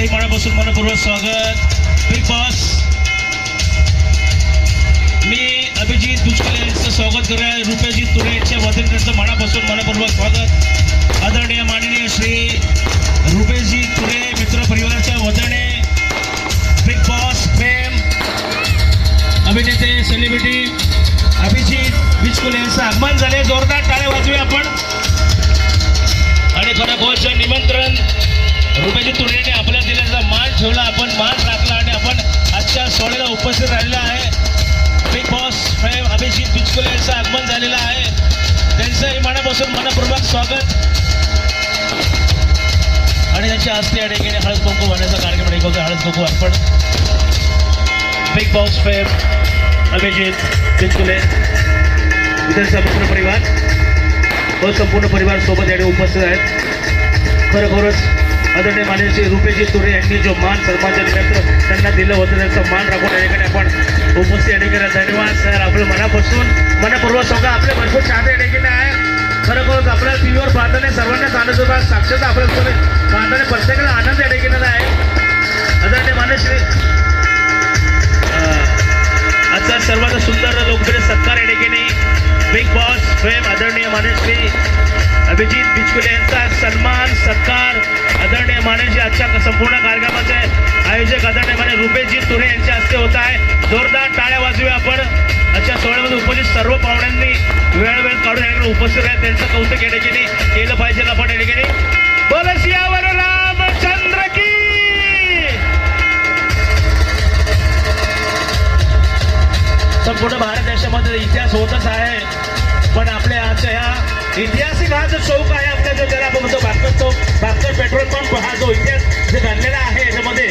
त्यांचंही मनापासून मनपूर्वक स्वागत. बिग बॉस मी अभिजित दुष्काळ यांचं स्वागत करूया रुपयाजी तुरे यांच्या वतीने त्यांचं मनापासून मनपूर्वक स्वागत. आदरणीय माननीय श्री रुपेशजी तुरे मित्र परिवाराच्या वतीने बिग बॉस प्रेम अभिनेते सेलिब्रिटी अभिजित बिचकुले यांचं आगमन झाले जोरदार टाळे वाजूया आपण. आणि खरं गोष्ट निमंत्रण रुपेजी तुरे मान राखला आणि आपण आजच्या सोहळ्याला उपस्थित राहिलेला आहे. Bigg Boss fame Abhijit Bichukale यांचं आगमन झालेलं आहे. त्यांचंही मनापासून मनपूर्वक स्वागत. आणि त्यांच्या हस्ते या ठिकाणी हळद कुंकू वाहण्याचा कार्यक्रम ठेवतो हळद कुंकू अर्पण. Bigg Boss fame Abhijit Bichukale इतर संपूर्ण परिवार व संपूर्ण परिवार सोबत याने उपस्थित आहेत. खरोखरच आदरणीय माननीय श्री रुपेशजी तुरे यांनी जो मान सन्मानच्या निमित्त त्यांना दिलं होतं त्यांचा मान राखून या ठिकाणी आपण उपस्थित या ठिकाणी धन्यवाद सर आपलं मनापासून मनपूर्वक स्वागत आपले भरपूर चाहते या ठिकाणी आहे. खरोखरच आपल्या टी व्हीवर पाहताना सर्वांनाच आनंद होता साक्षात आपल्यासोबत पाहताना प्रत्येकाला आनंद या ठिकाणी आहे. आदरणीय माननीय आजचा सर्वात सुंदर लोकप्रिय सत्कार या ठिकाणी बिग बॉस फेम आदरणीय माननीय अभिजित बिचकुले यांचा सन्मान सत्कार. आदरणीय माननीय आजच्या संपूर्ण कार्यक्रमाचे आयोजक आदरणीय माने रुपेशजी तुरे यांच्या हस्ते होत आहे. जोरदार टाळ्या वाजूया आपण. आजच्या सोहळ्यामध्ये उपस्थित सर्व पाहुण्यांनी वेळ वेळ काढून या ठिकाणी उपस्थित आहे त्यांचं कौतुक या ठिकाणी केलं पाहिजे आपण या ठिकाणी? बोल रामचंद्र की! संपूर्ण भारत देशामध्ये इतिहास होतच आहे. पण आपल्या आजच्या ह्या ऐतिहासिक हा जो चौक आहे आपल्या जो त्याला आपण म्हणतो भास्कर चौक भास्कर पेट्रोल पंप हा जो इतिहास जे घडलेला आहे याच्यामध्ये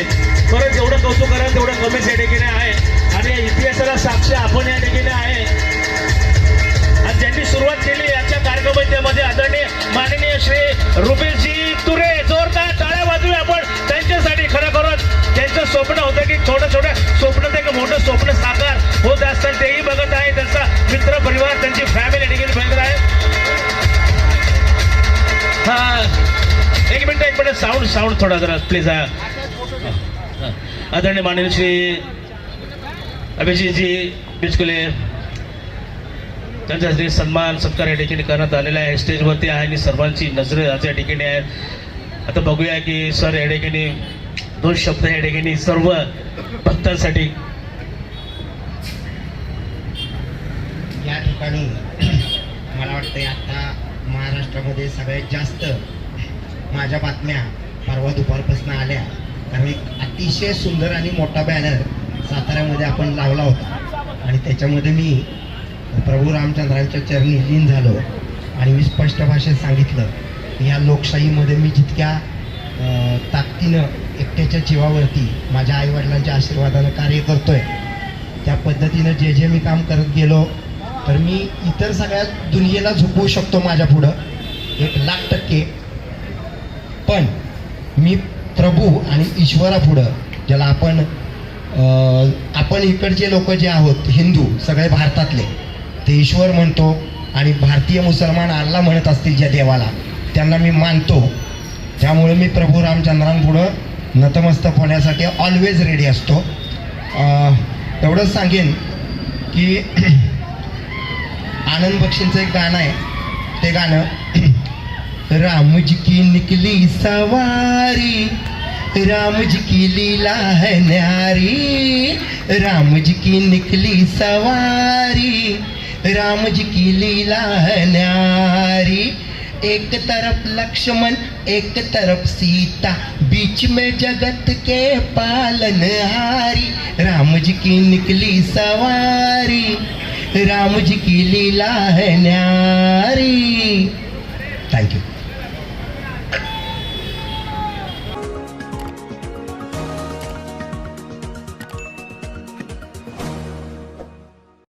खरंच जेवढं कौतुक कराल तेवढं कमीच या ठिकाणी आहे. आणि या इतिहासाला साक्ष आपण या ठिकाणी आहे. मिनिट एक मिनिट. साऊंड साऊंड थोडा जरा प्लीज हा. आदरणीय माननीय श्री अभिजितजी बिचकुले त्यांच्या हस्ते सन्मान सत्कार या ठिकाणी करण्यात आलेला आहे. स्टेजवरती आहे आणि सर्वांची नजरे आज या ठिकाणी आहे आता बघूया की सर या ठिकाणी दोन शब्द या ठिकाणी सर्व भक्तांसाठी. या ठिकाणी मला वाटतं आता महाराष्ट्रामध्ये सगळ्यात जास्त माझ्या बातम्या परवा दुपारपासून आल्या. कारण एक अतिशय सुंदर आणि मोठा बॅनर साताऱ्यामध्ये आपण लावला होता. आणि त्याच्यामध्ये मी प्रभू रामचंद्रांच्या चरणी लीन झालो आणि मी स्पष्ट भाषेत सांगितलं की लोकशाहीमध्ये मी जितक्या ताकदीनं एकट्याच्या जीवावरती माझ्या आईवडिलांच्या आशीर्वादानं कार्य करतो आहे त्या पद्धतीनं जे जे मी काम करत गेलो तर मी इतर सगळ्या दुनियेला झुकवू शकतो माझ्या पुढं. एक लाख टक्के पण मी प्रभू आणि ईश्वरापुढं ज्याला आपण आपण इकडचे लोक जे आहोत हिंदू सगळे भारतातले ते ईश्वर म्हणतो आणि भारतीय मुसलमान अल्ला म्हणत असतील ज्या देवाला त्यांना मी मानतो. त्यामुळे मी प्रभू रामचंद्रांपुढं नतमस्तक होण्यासाठी ऑलवेज रेडी असतो. एवढंच सांगेन की आनंद बक्षींचं एक गाणं आहे. ते गाणं राम जी की निकली सवारी रामजी की लीला है न्यारी रामजी की निकली सवारी रामजी की लीला है न्यारी। एक तरफ लक्ष्मण एक तरफ सीता बीच में जगत के पालनहारी राम जी की निकली सवारी राम जी की लीला है न्यारी।